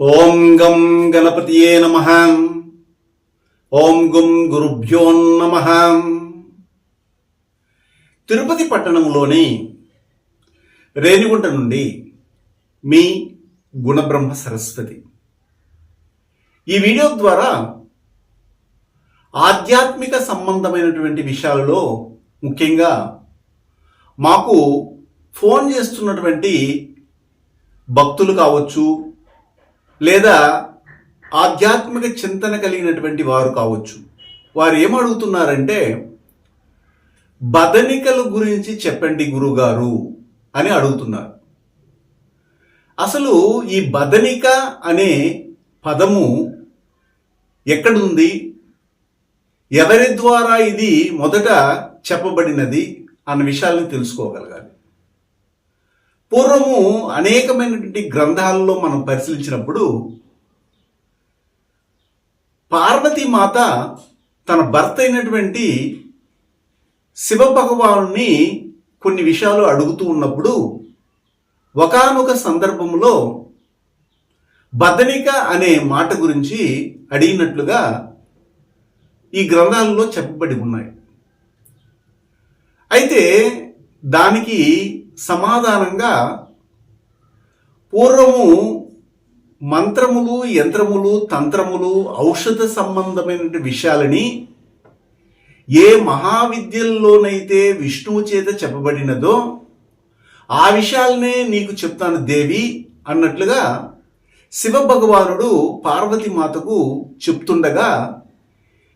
ఓం గం గణపతియే నమ. ఓం గుం గురుభ్యో నమ. తిరుపతి పట్టణంలోని రేణిగుంట నుండి మీ గుణబ్రహ్మ సరస్వతి. ఈ వీడియో ద్వారా ఆధ్యాత్మిక సంబంధమైనటువంటి విషయాలలో ముఖ్యంగా మాకు ఫోన్ చేస్తున్నటువంటి భక్తులు కావచ్చు లేదా ఆధ్యాత్మిక చింతన కలిగినటువంటి వారు కావచ్చు. వారు ఏమడుగుతున్నారంటే బదనికల గురించి చెప్పండి గురుగారు అని అడుగుతున్నారు. అసలు ఈ బదనిక అనే పదము ఎక్కడుంది? ఎవరి ద్వారా ఇది మొదట చెప్పబడినది? అన్న విషయాలను తెలుసుకోగలగాలి. పూర్వము అనేకమైనటువంటి గ్రంథాలలో మనం పరిశీలించినప్పుడు పార్వతీమాత తన భర్త అయినటువంటి శివ భగవానుని కొన్ని విషయాలు అడుగుతూ ఉన్నప్పుడు ఒకానొక సందర్భంలో బదనిక అనే మాట గురించి అడిగినట్లుగా ఈ గ్రంథాలలో చెప్పబడి ఉన్నాయి. అయితే దానికి సమాధానంగా పూర్వము మంత్రములు యంత్రములు తంత్రములు ఔషధ సంబంధమైన విషయాలని ఏ మహావిద్యల్లోనైతే విష్ణువు చేత చెప్పబడినదో ఆ విషయాలనే నీకు చెప్తాను దేవి అన్నట్లుగా శివ భగవానుడు పార్వతి మాతకు చెప్తుండగా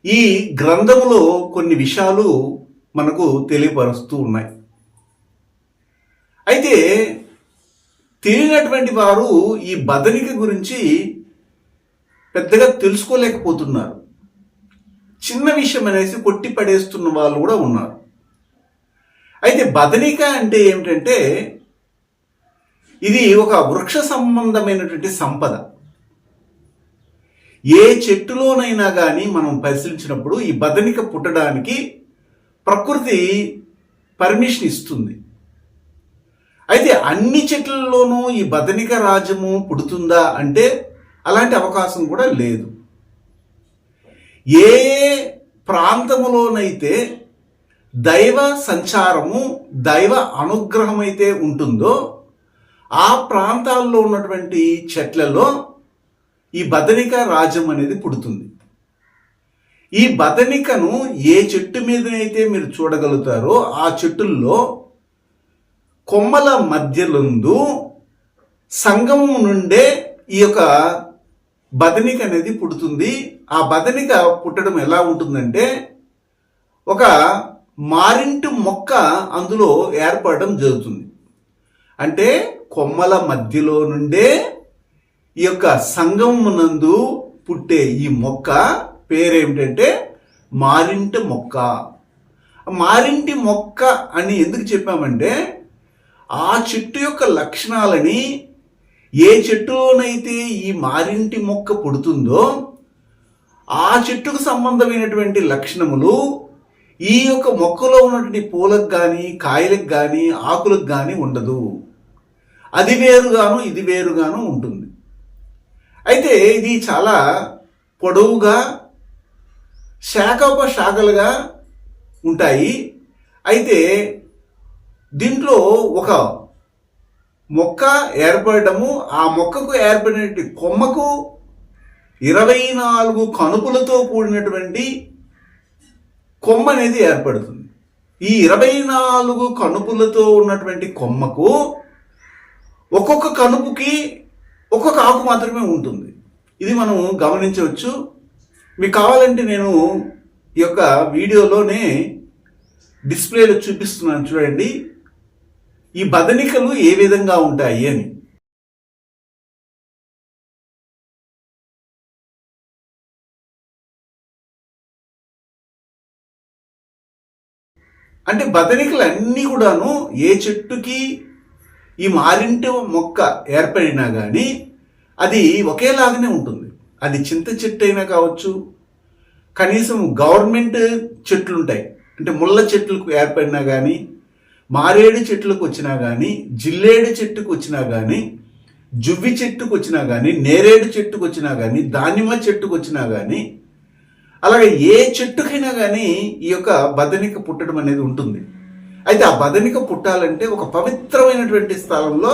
ఈ గ్రంథములో కొన్ని విషయాలు మనకు తెలియపరుస్తూ ఉన్నాయి. అయితే తెలియనటువంటి వారు ఈ బదనిక గురించి పెద్దగా తెలుసుకోలేకపోతున్నారు. చిన్న విషయం అనేసి కొట్టి పడేస్తున్న వాళ్ళు కూడా ఉన్నారు. అయితే బదనిక అంటే ఏమిటంటే ఇది ఒక వృక్ష సంబంధమైనటువంటి సంపద. ఏ చెట్టులోనైనా కానీ మనం పరిశీలించినప్పుడు ఈ బదనిక పుట్టడానికి ప్రకృతి పర్మిషన్ ఇస్తుంది. అయితే అన్ని చెట్లలోనూ ఈ బదనిక రాజ్యము పుడుతుందా అంటే అలాంటి అవకాశం కూడా లేదు. ఏ ప్రాంతములోనైతే దైవ సంచారము దైవ అనుగ్రహం అయితే ఉంటుందో ఆ ప్రాంతాల్లో ఉన్నటువంటి చెట్లలో ఈ బదనిక రాజ్యం అనేది పుడుతుంది. ఈ బదనికను ఏ చెట్టు మీదనైతే మీరు చూడగలుగుతారో ఆ చెట్టుల్లో కొమ్మల మధ్యలందు సంగమం నుండే ఈ యొక్క బదనిక అనేది పుడుతుంది. ఆ బదనిక పుట్టడం ఎలా ఉంటుందంటే ఒక మారింటి మొక్క అందులో ఏర్పడడం జరుగుతుంది. అంటే కొమ్మల మధ్యలో నుండే ఈ యొక్క సంగమునందు పుట్టే ఈ మొక్క పేరేమిటంటే మారింటి మొక్క. మారింటి మొక్క అని ఎందుకు చెప్పామంటే ఆ చెట్టు యొక్క లక్షణాలని ఏ చెట్టులోనైతే ఈ మారింటి మొక్క పుడుతుందో ఆ చెట్టుకు సంబంధమైనటువంటి లక్షణములు ఈ యొక్క మొక్కలో ఉన్నటువంటి పూలకు కానీ కాయలకు కానీ ఆకులకు కానీ ఉండదు. అది వేరుగాను ఇది వేరుగాను ఉంటుంది. అయితే ఇది చాలా పొడవుగా శాఖోపశాఖలుగా ఉంటాయి. అయితే దీంట్లో ఒక మొక్క ఏర్పడము ఆ మొక్కకు ఏర్పడినటువంటి కొమ్మకు ఇరవై నాలుగు కనుపులతో కూడినటువంటి కొమ్మ అనేది ఏర్పడుతుంది. ఈ ఇరవై నాలుగు కనుపులతో ఉన్నటువంటి కొమ్మకు ఒక్కొక్క కనుపుకి ఒక్కొక్క ఆకు మాత్రమే ఉంటుంది. ఇది మనం గమనించవచ్చు. మీకు కావాలంటే నేను ఈ యొక్క వీడియోలోనే డిస్ప్లేలో చూపిస్తున్నాను. చూడండి. ఈ బదనికలు ఏ విధంగా ఉంటాయి అని? అంటే బదనికలు అన్నీ కూడాను ఏ చెట్టుకి ఈ మారింటి మొక్క ఏర్పడినా కానీ అది ఒకేలాగానే ఉంటుంది. అది చింత చెట్టు అయినా కావచ్చు కనీసం గవర్నమెంట్ చెట్లు ఉంటాయి అంటే ముళ్ళ చెట్లకు ఏర్పడినా కానీ మారేడు చెట్లకు వచ్చినా కానీ జిల్లేడు చెట్టుకు వచ్చినా కానీ జువ్వి చెట్టుకు వచ్చినా కానీ నేరేడు చెట్టుకు వచ్చినా కానీ దానిమ్మ చెట్టుకు వచ్చినా కానీ అలాగే ఏ చెట్టుకైనా కానీ ఈ యొక్క బదనిక పుట్టడం అనేది ఉంటుంది. అయితే ఆ బదనిక పుట్టాలంటే ఒక పవిత్రమైనటువంటి స్థలంలో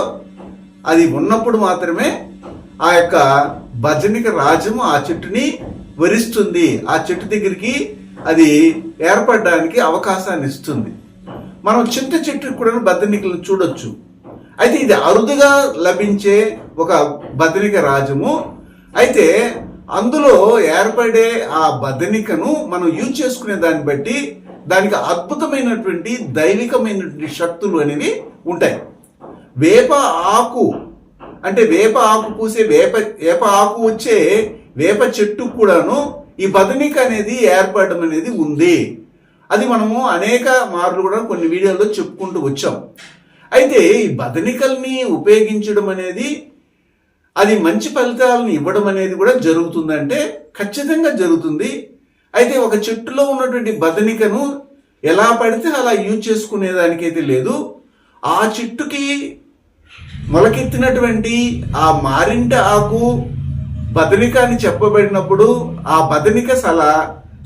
అది ఉన్నప్పుడు మాత్రమే ఆ యొక్క భజనిక రాజ్యము ఆ చెట్టుని వరిస్తుంది. ఆ చెట్టు దగ్గరికి అది ఏర్పడడానికి అవకాశాన్ని ఇస్తుంది. మనం చింత చెట్టు కూడా బద్దనికలను చూడొచ్చు. అయితే ఇది అరుదుగా లభించే ఒక బదనిక రాజము అయితే అందులో ఏర్పడే ఆ బదనికను మనం యూజ్ చేసుకునే దాన్ని బట్టి దానికి అద్భుతమైనటువంటి దైవికమైనటువంటి శక్తులు అనేవి ఉంటాయి. వేప ఆకు అంటే వేప ఆకు పూసే వేప వేప ఆకు వచ్చే వేప చెట్టు కూడాను ఈ బదనిక అనేది ఏర్పడడం అనేది ఉంది. అది మనము అనేక మార్లు కూడా కొన్ని వీడియోల్లో చెప్పుకుంటూ వచ్చాం అయితే ఈ బదనికల్ని ఉపయోగించడం అనేది అది మంచి ఫలితాలను ఇవ్వడం అనేది కూడా జరుగుతుందంటే ఖచ్చితంగా జరుగుతుంది. అయితే ఒక చెట్టులో ఉన్నటువంటి బదనికను ఎలా పడితే అలా యూజ్ చేసుకునేదానికైతే లేదు. ఆ చెట్టుకి మొలకెత్తినటువంటి ఆ మారింట ఆకు బదనిక అని చెప్పబడినప్పుడు ఆ బదనిక చాలా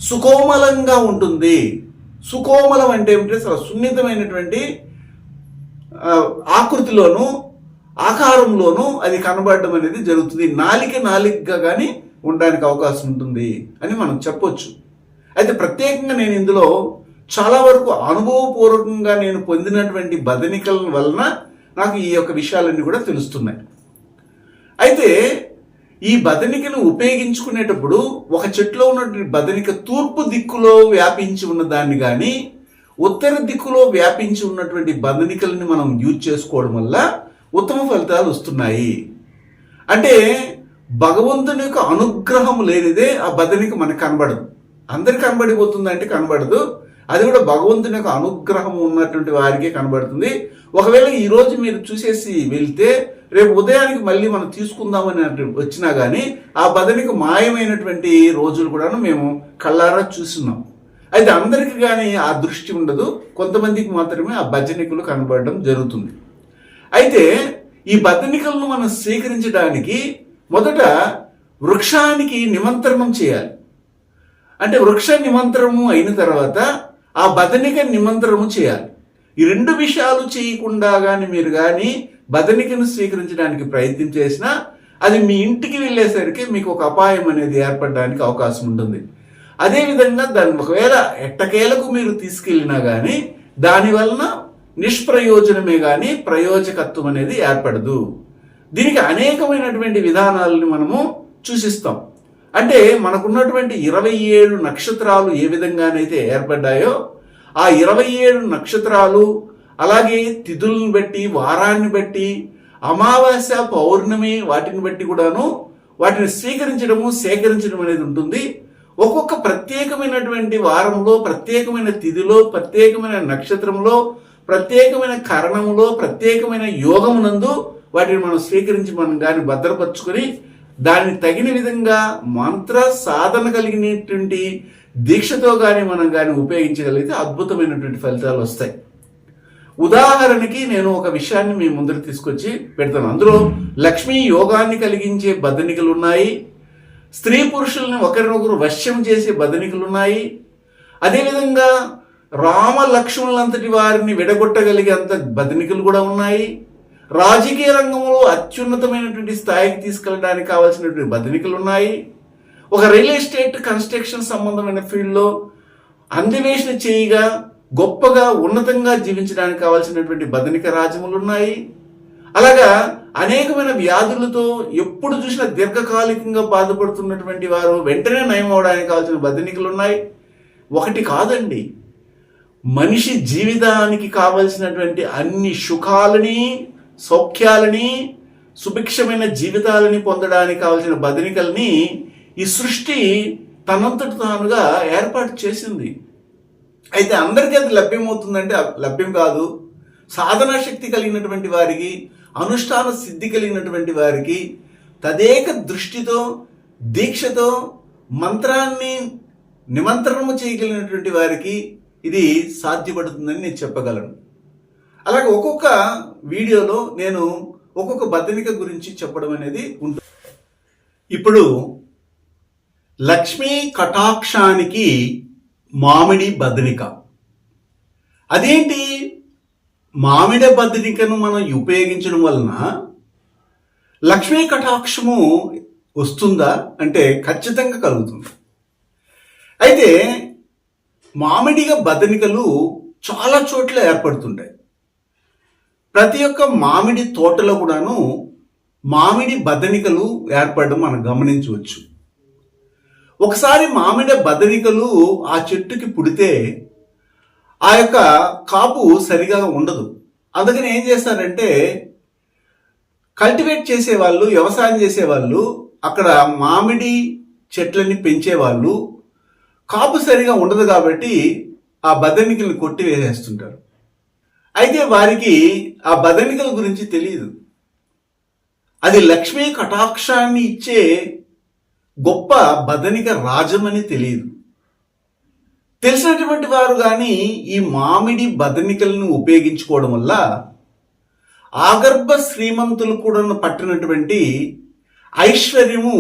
సుకోమలంగా ఉంటుంది. సుకోమలం అంటే ఏమిటంటే చాలా సున్నితమైనటువంటి ఆకృతిలోనూ ఆకృతిలోను ఆకారంలోనూ అది కనబడడం అనేది జరుగుతుంది. నాలిక నాలికగా కానీ ఉండడానికి అవకాశం ఉంటుంది అని మనం చెప్పొచ్చు. అయితే ప్రత్యేకంగా నేను ఇందులో చాలా వరకు అనుభవపూర్వకంగా నేను పొందినటువంటి బదనికల వలన నాకు ఈ యొక్క విషయాలన్నీ కూడా తెలుస్తున్నాయి. అయితే ఈ బదనికను ఉపయోగించుకునేటప్పుడు ఒక చెట్టులో ఉన్నటువంటి బదనిక తూర్పు దిక్కులో వ్యాపించి ఉన్న దాన్ని కానీ ఉత్తర దిక్కులో వ్యాపించి ఉన్నటువంటి బదనికల్ని మనం యూజ్ చేసుకోవడం వల్ల ఉత్తమ ఫలితాలు వస్తున్నాయి. అంటే భగవంతుని యొక్క అనుగ్రహం లేనిదే ఆ బదనిక మనకు కనబడదు. అందరికి కనబడిపోతుంది అంటే కనబడదు. అది కూడా భగవంతుని యొక్క అనుగ్రహం ఉన్నటువంటి వారికే కనబడుతుంది. ఒకవేళ ఈరోజు మీరు చూసేసి వెళ్తే రేపు ఉదయానికి మళ్ళీ మనం తీసుకుందామని వచ్చినా కానీ ఆ బదనికి మాయమైనటువంటి రోజులు కూడాను మేము కళ్ళారా చూస్తున్నాం. అయితే అందరికీ కానీ ఆ దృష్టి ఉండదు. కొంతమందికి మాత్రమే ఆ భజనికులు కనబడడం జరుగుతుంది. అయితే ఈ బద్దనికలను మనం స్వీకరించడానికి మొదట వృక్షానికి నిమంత్రణం చేయాలి. అంటే వృక్ష నిమంత్రము అయిన తర్వాత ఆ బదనిక నిమంత్రము చేయాలి. ఈ రెండు విషయాలు చేయకుండా కానీ మీరు కానీ బదనికను స్వీకరించడానికి ప్రయత్నం చేసినా అది మీ ఇంటికి వెళ్ళేసరికి మీకు ఒక అపాయం అనేది ఏర్పడడానికి అవకాశం ఉంటుంది. అదేవిధంగా దాన్ని ఒకవేళ ఎట్టకేలకు మీరు తీసుకెళ్ళినా కానీ దాని వలన నిష్ప్రయోజనమే కానీ ప్రయోజకత్వం అనేది ఏర్పడదు. దీనికి అనేకమైనటువంటి విధానాలను మనము చూసిస్తాం. అంటే మనకున్నటువంటి ఇరవై ఏడు నక్షత్రాలు ఏ విధంగానైతే ఏర్పడ్డాయో ఆ ఇరవై ఏడు నక్షత్రాలు అలాగే తిథులను బట్టి వారాన్ని బట్టి అమావాస్య పౌర్ణమి వాటిని బట్టి కూడాను వాటిని స్వీకరించడము సేకరించడం అనేది ఉంటుంది. ఒక్కొక్క ప్రత్యేకమైనటువంటి వారంలో ప్రత్యేకమైన తిథిలో ప్రత్యేకమైన నక్షత్రంలో ప్రత్యేకమైన కరణంలో ప్రత్యేకమైన యోగమునందు వాటిని మనం స్వీకరించి మనం కానీ భద్రపరుచుకొని దాన్ని తగిన విధంగా మంత్ర సాధన కలిగినటువంటి దీక్షతో కానీ మనం కానీ ఉపయోగించగలిగితే అద్భుతమైనటువంటి ఫలితాలు వస్తాయి. ఉదాహరణకి నేను ఒక విషయాన్ని మీ ముందర తీసుకొచ్చి పెడతాను. అందులో లక్ష్మీ యోగాన్ని కలిగించే బదనికలు ఉన్నాయి స్త్రీ పురుషుల్ని ఒకరినొకరు వశ్యం చేసే బదనికలు ఉన్నాయి అదేవిధంగా రామ లక్ష్మణులంతటి వారిని విడగొట్టగలిగే అంత బదనికలు కూడా ఉన్నాయి. రాజకీయ రంగంలో అత్యున్నతమైనటువంటి స్థాయికి తీసుకెళ్ళడానికి కావాల్సినటువంటి బదనికలు ఉన్నాయి ఒక రియల్ ఎస్టేట్ కన్స్ట్రక్షన్ సంబంధమైన ఫీల్డ్లో అన్వేషణ చేయగా గొప్పగా ఉన్నతంగా జీవించడానికి కావాల్సినటువంటి బదనిక రాజ్యములు ఉన్నాయి అలాగా అనేకమైన వ్యాధులతో ఎప్పుడు చూసినా దీర్ఘకాలికంగా బాధపడుతున్నటువంటి వారు వెంటనే నయం అవడానికి కావాల్సిన బదనికలు ఉన్నాయి ఒకటి కాదండి. మనిషి జీవితానికి కావలసినటువంటి అన్ని సుఖాలని సౌఖ్యాలని సుభిక్షమైన జీవితాలని పొందడానికి కావలసిన బదనికల్ని ఈ సృష్టి తనంతటి తానుగా ఏర్పాటు చేసింది. అయితే అందరికీ అది లభ్యమవుతుందంటే లభ్యం కాదు. సాధనా శక్తి కలిగినటువంటి వారికి అనుష్ఠాన సిద్ధి కలిగినటువంటి వారికి తదేక దృష్టితో దీక్షతో మంత్రాన్ని నిమంత్రణము చేయగలిగినటువంటి వారికి ఇది సాధ్యపడుతుందని నేను చెప్పగలను. అలాగే ఒక్కొక్క వీడియోలో నేను ఒక్కొక్క బద్దనిక గురించి చెప్పడం అనేది ఉంటుంది. ఇప్పుడు లక్ష్మీ కటాక్షానికి మామిడి బదనిక అదేంటి? మామిడి బదనికను మనం ఉపయోగించడం వలన లక్ష్మీ కటాక్షము వస్తుందా అంటే ఖచ్చితంగా కలుగుతుంది. అయితే మామిడిగా బదనికలు చాలా చోట్ల ఏర్పడుతుంటాయి. ప్రతి ఒక్క మామిడి తోటలో కూడాను మామిడి బదనికలు ఏర్పడడం మనం గమనించవచ్చు. ఒకసారి మామిడి బదనికలు ఆ చెట్టుకి పుడితే ఆ యొక్క కాపు సరిగా ఉండదు. అందుకని ఏం చేస్తారంటే కల్టివేట్ చేసేవాళ్ళు వ్యవసాయం చేసేవాళ్ళు అక్కడ మామిడి చెట్లని పెంచేవాళ్ళు కాపు సరిగా ఉండదు కాబట్టి ఆ బదనికల్ని కొట్టి వేసేస్తుంటారు అయితే వారికి ఆ బదనికల గురించి తెలియదు అది లక్ష్మీ కటాక్షాన్ని ఇచ్చే గొప్ప బదనిక రాజమని తెలియదు తెలిసినటువంటి వారు కానీ ఈ మామిడి బదనికలను ఉపయోగించుకోవడం వల్ల ఆగర్భ శ్రీమంతులు కూడా పట్టినటువంటి ఐశ్వర్యము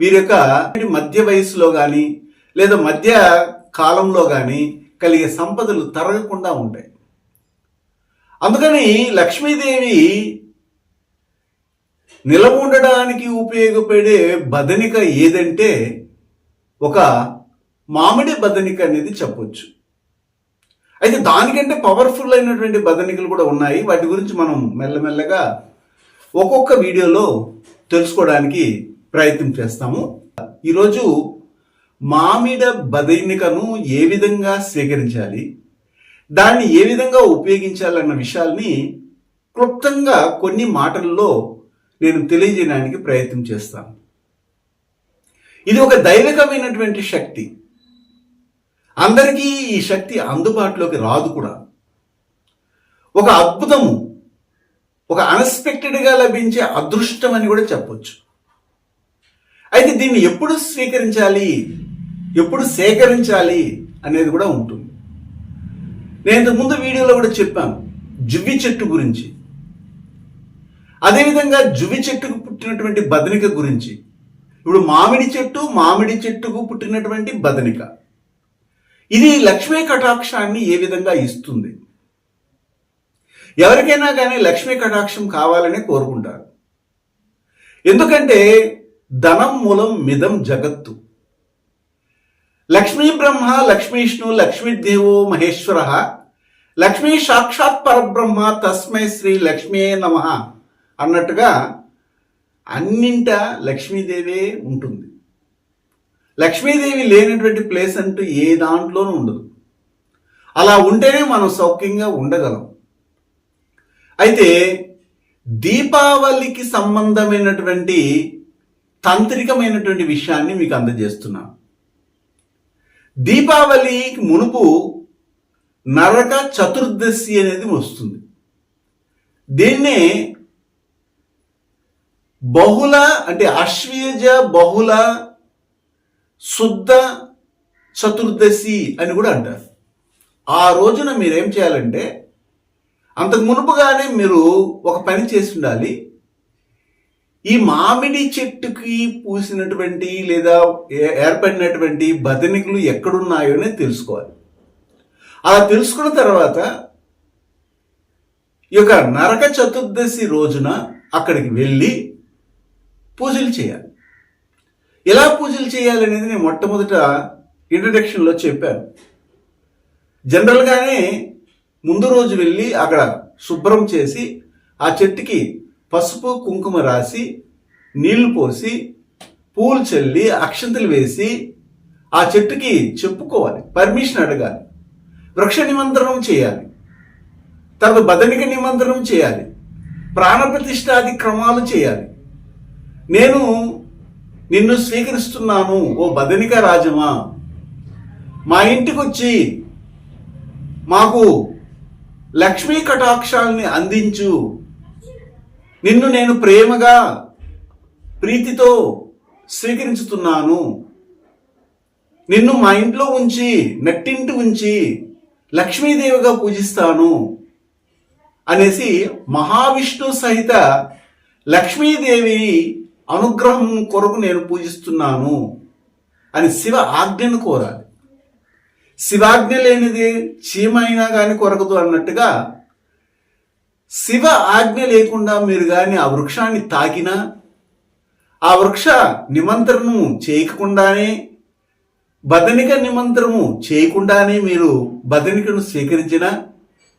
వీరి యొక్క మధ్య వయసులో కానీ లేదా మధ్య కాలంలో కానీ కలిగే సంపదలు తరగకుండా ఉంటాయి. అందుకని లక్ష్మీదేవి నిలవ ఉండడానికి ఉపయోగపడే బదనిక ఏదంటే ఒక మామిడి బదనిక అనేది చెప్పొచ్చు. అయితే దానికంటే పవర్ఫుల్ అయినటువంటి బదనికలు కూడా ఉన్నాయి. వాటి గురించి మనం మెల్లమెల్లగా ఒక్కొక్క వీడియోలో తెలుసుకోవడానికి ప్రయత్నం చేస్తాము. ఈరోజు మామిడ బదనికను ఏ విధంగా స్వీకరించాలి? దాన్ని ఏ విధంగా ఉపయోగించాలన్న విషయాల్ని క్లుప్తంగా కొన్ని మాటల్లో నేను తెలియజేయడానికి ప్రయత్నం చేస్తాను. ఇది ఒక దైవికమైనటువంటి శక్తి. అందరికీ ఈ శక్తి అందుబాటులోకి రాదు కూడా. ఒక అద్భుతము ఒక అన్ఎక్స్పెక్టెడ్గా లభించే అదృష్టం అని కూడా చెప్పొచ్చు. అయితే దీన్ని ఎప్పుడు స్వీకరించాలి? ఎప్పుడు సేకరించాలి? అనేది కూడా ఉంటుంది. నేను ముందు వీడియోలో కూడా చెప్పాను జువ్వి చెట్టు గురించి. అదేవిధంగా జువ్వి చెట్టుకు పుట్టినటువంటి బదనిక గురించి. ఇప్పుడు మామిడి చెట్టు మామిడి చెట్టుకు పుట్టినటువంటి బదనిక. ఇది లక్ష్మీ కటాక్షాన్ని ఏ విధంగా ఇస్తుంది? ఎవరికైనా కానీ లక్ష్మీ కటాక్షం కావాలని కోరుకుంటారు. ఎందుకంటే ధనం మూలం మిదం జగత్తు. లక్ష్మీ బ్రహ్మ లక్ష్మీష్ణు లక్ష్మీదేవో మహేశ్వర. లక్ష్మీ సాక్షాత్ పరబ్రహ్మ తస్మై శ్రీ లక్ష్మీ నమ అన్నట్టుగా అన్నింట లక్ష్మీదేవే ఉంటుంది. లక్ష్మీదేవి లేనటువంటి ప్లేస్ అంటూ ఏ దాంట్లోనూ ఉండదు. అలా ఉంటేనే మనం సౌఖ్యంగా ఉండగలం. అయితే దీపావళికి సంబంధమైనటువంటి తాంత్రికమైనటువంటి విషయాన్ని మీకు అందజేస్తున్నాను. దీపావళికి మునుపు నరక చతుర్దశి అనేది వస్తుంది. దీన్నే బహుళ అంటే అశ్వీజ బహుళ శుద్ధ చతుర్దశి అని కూడా అంటారు. ఆ రోజున మీరేం చేయాలంటే అంతకు మునుపుగానే మీరు ఒక పని చేసి ఉండాలి. ఈ మామిడి చెట్టుకి పూసినటువంటి లేదా ఏర్పడినటువంటి బదనికలు ఎక్కడున్నాయో అనేది తెలుసుకోవాలి. అలా తెలుసుకున్న తర్వాత ఈ యొక్క నరక చతుర్దశి రోజున అక్కడికి వెళ్ళి పూజలు చేయాలి. ఎలా పూజలు చేయాలనేది నేను మొట్టమొదట ఇంట్రడక్షన్లో చెప్పాను. జనరల్గానే ముందు రోజు వెళ్ళి అక్కడ శుభ్రం చేసి ఆ చెట్టుకి పసుపు కుంకుమ రాసి నీళ్ళు పోసి పూలు చల్లి అక్షంతలు వేసి ఆ చెట్టుకి చెప్పుకోవాలి పర్మిషన్ అడగాలి వృక్ష నిమంత్రణం చేయాలి తర్వాత బదనిక నిమంత్రణం చేయాలి ప్రాణప్రతిష్టాది క్రమాలు చేయాలి. నేను నిన్ను స్వీకరిస్తున్నాను ఓ బదనిక రాజమా. మా ఇంటికి వచ్చి మాకు లక్ష్మీ కటాక్షాలని అందించు. నిన్ను నేను ప్రేమగా ప్రీతితో స్వీకరించుతున్నాను. నిన్ను మా ఇంట్లో ఉంచి నట్టింటి ఉంచి లక్ష్మీదేవిగా పూజిస్తాను అనేసి మహావిష్ణు సహిత లక్ష్మీదేవి అనుగ్రహం కొరకు నేను పూజిస్తున్నాను అని శివ ఆజ్ఞను కోరాలి. శివాజ్ఞ లేనిది చీమ అయినా కానీ కొరకదు అన్నట్టుగా శివ ఆజ్ఞ లేకుండా మీరు కానీ ఆ వృక్షాన్ని తాకినా ఆ వృక్ష నిమంత్రణము చేయకుండానే బదనిక నిమంత్రము చేయకుండానే మీరు బదనికను స్వీకరించిన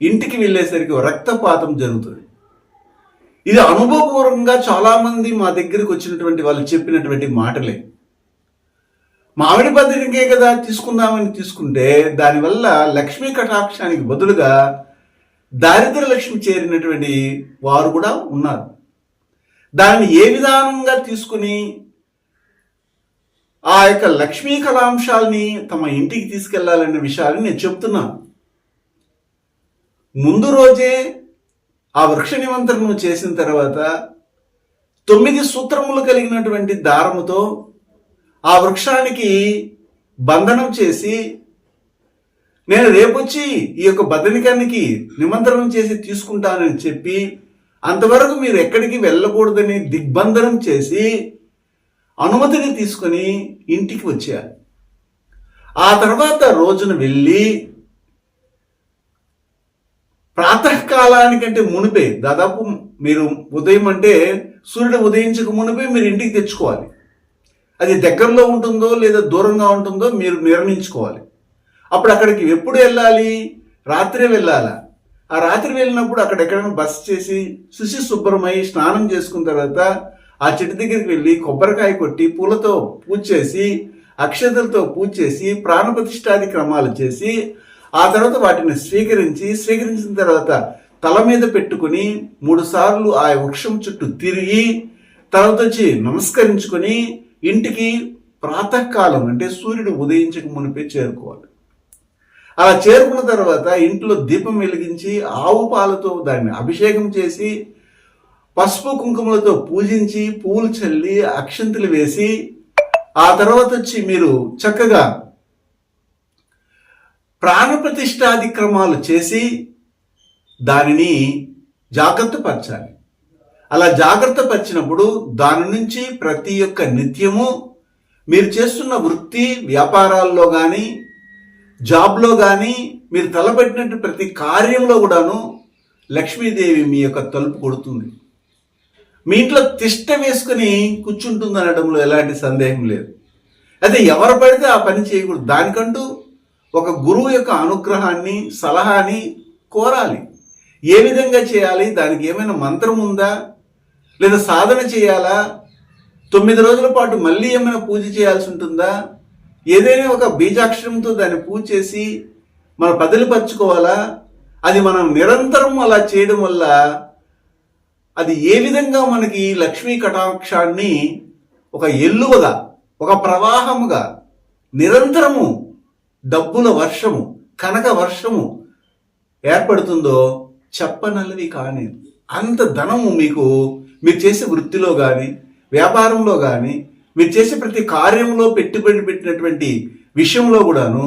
ఇంటికి వెళ్ళేసరికి రక్తపాతం జరుగుతుంది. ఇది అనుభవపూర్వకంగా చాలామంది మా దగ్గరికి వచ్చినటువంటి వాళ్ళు చెప్పినటువంటి మాటలే. మామిడి బద్దనికే కదా తీసుకుందామని తీసుకుంటే దానివల్ల లక్ష్మీ కటాక్షానికి బదులుగా దారిద్ర లక్ష్మి చేరినటువంటి వారు కూడా ఉన్నారు. దాన్ని ఏ విధానంగా తీసుకుని ఆ యొక్క లక్ష్మీ కళాంశాలని తమ ఇంటికి తీసుకెళ్ళాలనే విషయాన్ని నేను చెప్తున్నాను. ముందు రోజే ఆ వృక్ష నిమంత్రణం చేసిన తర్వాత తొమ్మిది సూత్రములు కలిగినటువంటి దారముతో ఆ వృక్షానికి బంధనం చేసి నేను రేపొచ్చి ఈ యొక్క బదనికానికి నిమంత్రణం చేసి తీసుకుంటానని చెప్పి అంతవరకు మీరు ఎక్కడికి వెళ్ళకూడదని దిగ్బంధనం చేసి అనుమతిని తీసుకొని ఇంటికి వచ్చారు. ఆ తర్వాత రోజున వెళ్ళి ప్రాతకాలానికంటే మునిపే దాదాపు మీరు ఉదయం అంటే సూర్యుడు ఉదయించక మునిపే మీరు ఇంటికి తెచ్చుకోవాలి. అది దగ్గరలో ఉంటుందో లేదా దూరంగా ఉంటుందో మీరు నిర్ణయించుకోవాలి. అప్పుడు అక్కడికి ఎప్పుడు వెళ్ళాలి? రాత్రి వెళ్ళాలా? ఆ రాత్రి వెళ్ళినప్పుడు అక్కడ ఎక్కడైనా బస్ చేసి శుచి శుభ్రమై స్నానం చేసుకున్న తర్వాత ఆ చెట్టు దగ్గరికి వెళ్ళి కొబ్బరికాయ కొట్టి పూలతో పూజ చేసి అక్షతలతో పూజ చేసి ప్రాణప్రతిష్టాది క్రమాలు చేసి ఆ తర్వాత వాటిని స్వీకరించి స్వీకరించిన తర్వాత తల మీద పెట్టుకుని మూడు సార్లు ఆ వృక్షం చుట్టూ తిరిగి తర్వాత వచ్చి నమస్కరించుకొని ఇంటికి ప్రాతకాలం అంటే సూర్యుడు ఉదయించక మునిపే చేరుకోవాలి. అలా చేరుకున్న తర్వాత ఇంట్లో దీపం వెలిగించి ఆవు పాలతో దాన్ని అభిషేకం చేసి పసుపు కుంకుమలతో పూజించి పూలు చల్లి అక్షంతులు వేసి ఆ తర్వాత వచ్చి మీరు చక్కగా ప్రాణప్రతిష్టాదిక్రమాలు చేసి దానిని జాగ్రత్త పరచాలి. అలా జాగ్రత్త పరిచినప్పుడు దాని నుంచి ప్రతి ఒక్క నిత్యము మీరు చేస్తున్న వృత్తి వ్యాపారాల్లో కానీ జాబ్లో కానీ మీరు తలపెట్టినట్టు ప్రతి కార్యంలో కూడాను లక్ష్మీదేవి మీ యొక్క తలుపు కొడుతుంది. మీ ఇంట్లో తిష్ట వేసుకుని కూర్చుంటుంది అనడంలో ఎలాంటి సందేహం లేదు. అయితే ఎవరు పడితే ఆ పని చేయకూడదు. దానికంటూ ఒక గురువు యొక్క అనుగ్రహాన్ని సలహాని కోరాలి. ఏ విధంగా చేయాలి? దానికి ఏమైనా మంత్రం ఉందా? లేదా సాధన చేయాలా? తొమ్మిది రోజుల పాటు మళ్ళీ ఏమైనా పూజ చేయాల్సి ఉంటుందా? ఏదైనా ఒక బీజాక్షరంతో దాన్ని పూజ చేసి మన పదిలిపరచుకోవాలా అది మనం నిరంతరం అలా చేయడం వల్ల అది ఏ విధంగా మనకి లక్ష్మీ కటాక్షాన్ని ఒక ఎల్లువగా ఒక ప్రవాహముగా నిరంతరము డబ్బుల వర్షము కనక వర్షము ఏర్పడుతుందో చెప్పనల్లవి కానీ అంత ధనము మీకు మీరు చేసే వృత్తిలో కానీ వ్యాపారంలో కానీ మీరు చేసే ప్రతి కార్యంలో పెట్టుబడి పెట్టినటువంటి విషయంలో కూడాను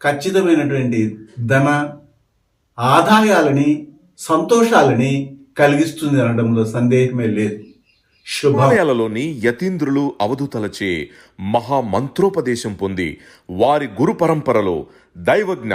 ఖచ్చితమైనటువంటి ధన ఆదాయాలని సంతోషాలని కలిగిస్తుంది అనడంలో సందేహమే లేదు. శుభాలయాలలోని యతీంద్రులు అవధూతలచే మహామంత్రోపదేశం పొంది వారి గురు పరంపరలో దైవజ్ఞ